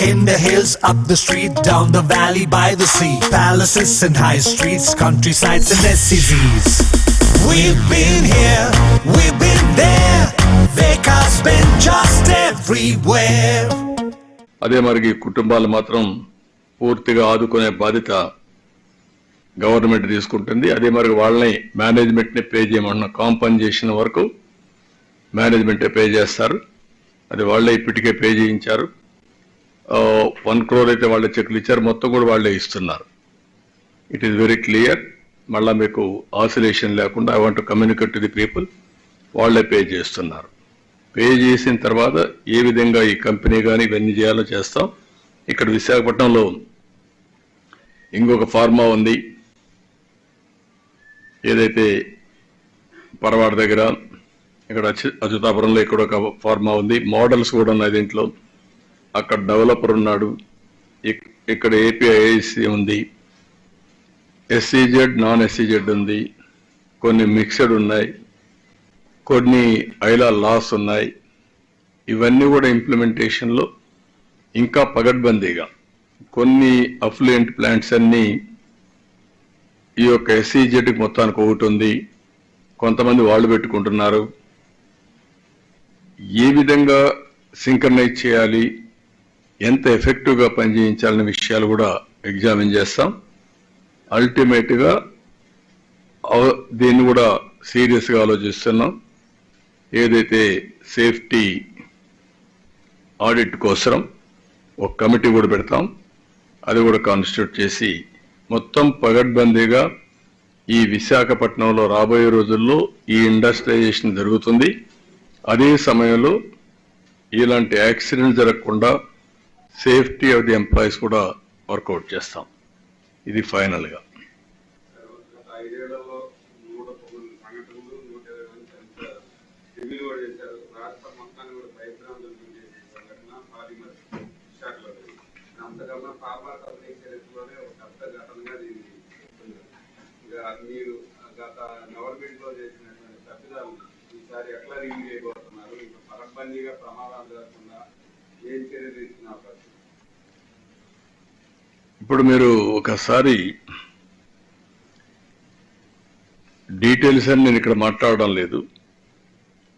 In the hills, up the street, down the valley, by the sea. Palaces and high streets, countrysides and SCZs. We've been here, we've been there. Vekas been just everywhere. అదే మరి కుటుంబాలు మాత్రం పూర్తిగా ఆదుకునే బాధ్యత government తీసుకుంటుంది అదే మరి వాళ్ళని మేనేజ్మెంట్ని పే చేయమన్న కాంపన్సేషన్ వరకు మేనేజ్మెంటే పే చేస్తారు అది వాళ్ళే ఇప్పటికే పే చేయించారు వన్ క్రోర్ అయితే వాళ్ళే చెక్లు ఇచ్చారు. మొత్తం కూడా వాళ్ళే ఇస్తున్నారు. ఇట్ ఈస్ వెరీ క్లియర్ మళ్ళా మీకు ఆసిలేషన్ లేకుండా I want communicate to the people వాళ్ళే పే చేస్తున్నారు. పే చేసిన తర్వాత ఏ విధంగా ఈ కంపెనీ కానీ ఇవన్నీ చేయాలో చేస్తాం. ఇక్కడ విశాఖపట్నంలో ఇంకొక ఫార్మా ఉంది. ఏదైతే పరవాడ దగ్గర ఇక్కడ అచ్యుతాపురంలో ఇక్కడ ఒక ఫార్మా ఉంది. మోడల్స్ కూడా ఉన్నాయి దీంట్లో. అక్కడ డెవలపర్ ఉన్నాడు. ఇక్- ఇక్కడ ఏపీఐసి ఉంది. ఎస్సీజెడ్ నాన్ ఎస్సీజెడ్ ఉంది. కొన్ని మిక్స్డ్ ఉన్నాయి. కొన్ని ఐలా లాస్ ఉన్నాయి. ఇవన్నీ కూడా ఇంప్లిమెంటేషన్లో ఇంకా పగడ్బందీగా. కొన్ని అఫ్లుయెంట్ ప్లాంట్స్ అన్నీ ఈ యొక్క ఎస్సీజెడ్ మొత్తానికి ఒకటి ఉంది. కొంతమంది వాళ్ళు పెట్టుకుంటున్నారు. ఏ విధంగా సింక్రనైజ్ చేయాలి? ఎంత ఎఫెక్టివ్గా పనిచేయించాలనే విషయాలు కూడా ఎగ్జామిన్ చేస్తాం. అల్టిమేట్గా దీన్ని కూడా సీరియస్గా ఆలోచిస్తున్నాం. ఏదైతే సేఫ్టీ ఆడిట్ కోసరం ఒక కమిటీ కూడా పెడతాం. అది కూడా కాన్స్టిట్యూట్ చేసి మొత్తం పగడ్బందీగా ఈ విశాఖపట్నంలో రాబోయే రోజుల్లో ఈ ఇండస్ట్రియలైజేషన్ జరుగుతుంది. అదే సమయంలో ఇలాంటి యాక్సిడెంట్ జరగకుండా సేఫ్టీ ఆఫ్ ది ఎంప్లాయీస్ కూడా వర్కౌట్ చేస్తాం. ఇది ఫైనల్గా. గత నూట ఇరవై కూడా మొత్తాన్ని కూడా సంఘటన ఒక పెద్ద మీరు గత గవర్నమెంట్లో చేసినటువంటి తప్పిదాలు ఈసారి ఎట్లా రివ్యూ చేయబోతున్నారు? ఇంకా ప్రమాదాలు ఏం అవకాశం ఇప్పుడు మీరు ఒకసారి డీటెయిల్స్ అని నేను ఇక్కడ మాట్లాడడం లేదు.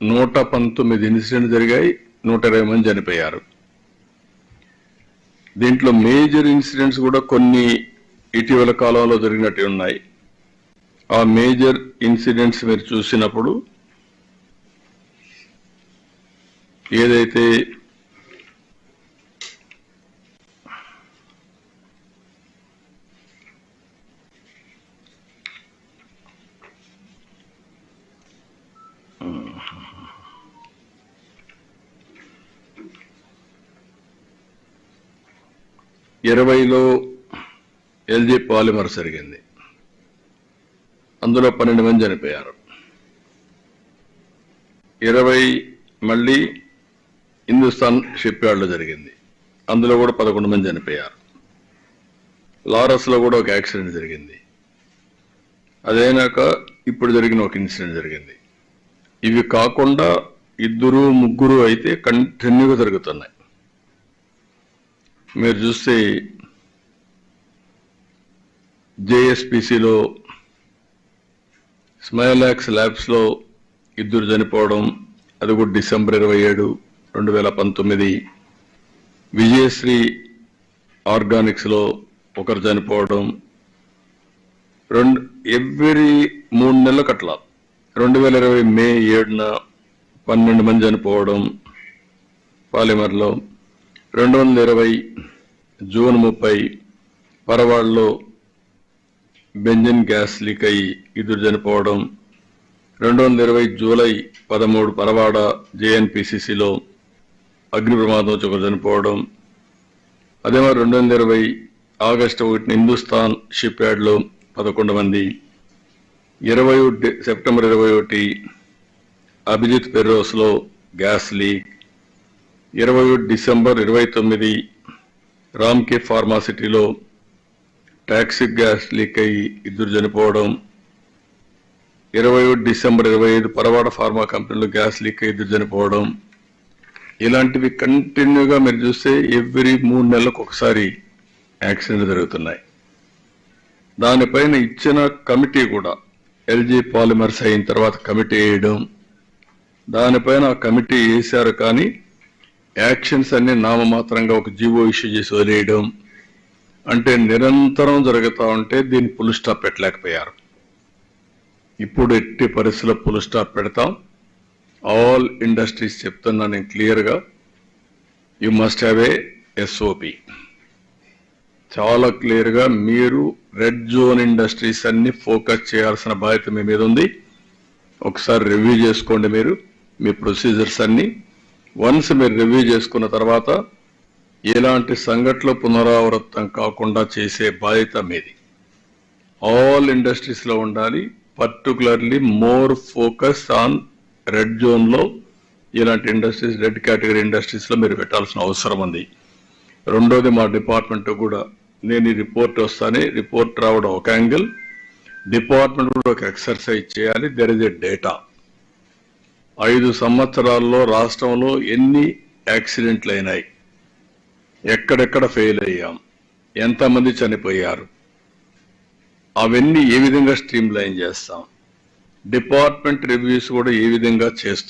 నూట పంతొమ్మిది ఇన్సిడెంట్ జరిగాయి నూట ఇరవై మంది చనిపోయారు. దీంట్లో మేజర్ ఇన్సిడెంట్స్ కూడా కొన్ని ఇటీవల కాలంలో జరిగినట్టు ఉన్నాయి. ఆ మేజర్ ఇన్సిడెంట్స్ మీరు చూసినప్పుడు ఏదైతే ఇరవైలో ఎల్జీ పాలిమర్ జరిగింది. అందులో పన్నెండు మంది చనిపోయారు. ఇరవై మళ్ళీ హిందుస్థాన్ షిప్ యార్డ్లో జరిగింది. అందులో కూడా పదకొండు మంది చనిపోయారు. లారస్లో కూడా ఒక యాక్సిడెంట్ జరిగింది. అదైనాక ఇప్పుడు జరిగిన ఒక ఇన్సిడెంట్ జరిగింది. ఇవి కాకుండా ఇద్దరు ముగ్గురు అయితే కంటిన్యూగా జరుగుతున్నాయి. మీరు చూస్తే జేఎస్పిసిలో స్మైలాక్స్ ల్యాబ్స్లో ఇద్దరు చనిపోవడం అది కూడా డిసెంబర్ ఇరవై ఏడు రెండు వేల పంతొమ్మిది. విజయశ్రీ ఆర్గానిక్స్లో ఒకరు చనిపోవడం. రెండు ఎవ్రీ మూడు నెలలకు అట్లా రెండు వేల ఇరవై మే ఏడున పన్నెండు మంది చనిపోవడం పాలిమర్లో. రెండు వందల ఇరవై జూన్ ముప్పై పరవాడలో బెంజిన్ గ్యాస్ లీక్ అయి ఇద్దరు చనిపోవడం రెండు వందల ఇరవై జూలై పదమూడు పరవాడ జేఎన్పిసిసిలో అగ్ని ప్రమాదం వచ్చి ఒకరు చనిపోవడం అదే మరి రెండు వందల ఇరవై ఆగస్టు ఒకటిన హిందుస్థాన్ షిప్ యార్డ్లో పదకొండు మంది ఇరవై ఒకటి సెప్టెంబర్ ఇరవై ఒకటి అభిజిత్ పెర్రోస్లో గ్యాస్ లీక్ ఇరవై ఒకటి డిసెంబర్ ఇరవై తొమ్మిది రామ్కే ఫార్మాసిటీలో టాక్సిక్ గ్యాస్ లీక్ అయ్యి ఇద్దరు చనిపోవడం. ఇరవై ఒకటి డిసెంబర్ ఇరవై ఐదు పరవాడ ఫార్మా కంపెనీలో గ్యాస్ లీక్ అయ్యి ఇద్దరు చనిపోవడం. ఇలాంటివి కంటిన్యూగా మీరు చూస్తే ఎవ్రీ మూడు నెలలకు ఒకసారి యాక్సిడెంట్ జరుగుతున్నాయి. దానిపైన ఇచ్చిన కమిటీ కూడా ఎల్జీ పాలిమర్స్ అయిన తర్వాత కమిటీ వేయడం. దానిపైన ఆ కమిటీ వేశారు కానీ యాక్షన్స్ అన్ని నామమాత్రంగా ఒక జీవో ఇష్యూ చేసి వదిలేయడం అంటే నిరంతరం జరుగుతూ ఉంటే దీన్ని పులు స్టాప్ పెట్టలేకపోయారు. ఇప్పుడు ఎట్టి పరిస్థితుల్లో పులు స్టాప్ పెడతాం. ఆల్ ఇండస్ట్రీస్ చెప్తున్నా నేను క్లియర్గా. You must have a SOP చాలా క్లియర్గా మీరు రెడ్ జోన్ ఇండస్ట్రీస్ అన్ని ఫోకస్ చేయాల్సిన బాధ్యత మీ మీద ఉంది. ఒకసారి రివ్యూ చేసుకోండి మీరు. మీ ప్రొసీజర్స్ అన్నీ వన్స్ మీరు రివ్యూ చేసుకున్న తర్వాత ఎలాంటి సంఘటనలు పునరావృతం కాకుండా చేసే బాధ్యత మీది. ఆల్ ఇండస్ట్రీస్లో ఉండాలి particularly more focus on red జోన్లో ఇలాంటి ఇండస్ట్రీస్ రెడ్ కేటగిరీ ఇండస్ట్రీస్లో మీరు పెట్టాల్సిన అవసరం ఉంది. రెండోది మా డిపార్ట్మెంట్ కూడా నేను ఈ రిపోర్ట్ వస్తానే రిపోర్ట్ రావడం ఒక యాంగిల్ డిపార్ట్మెంట్ కూడా ఒక ఎక్సర్సైజ్ చేయాలి. దెర్ ఇస్ ఎ డేటా ఐదు సంవత్సరాల్లో రాష్ట్రంలో ఎన్ని యాక్సిడెంట్లు అయినాయి ఎక్కడెక్కడ ఫెయిల్ అయ్యాం? ఎంతమంది చనిపోయారు? అవన్నీ ఏ విధంగా స్ట్రీమ్ లైన్ చేస్తాం? డిపార్ట్మెంట్ రివ్యూస్ కూడా ఏ విధంగా చేస్తాం?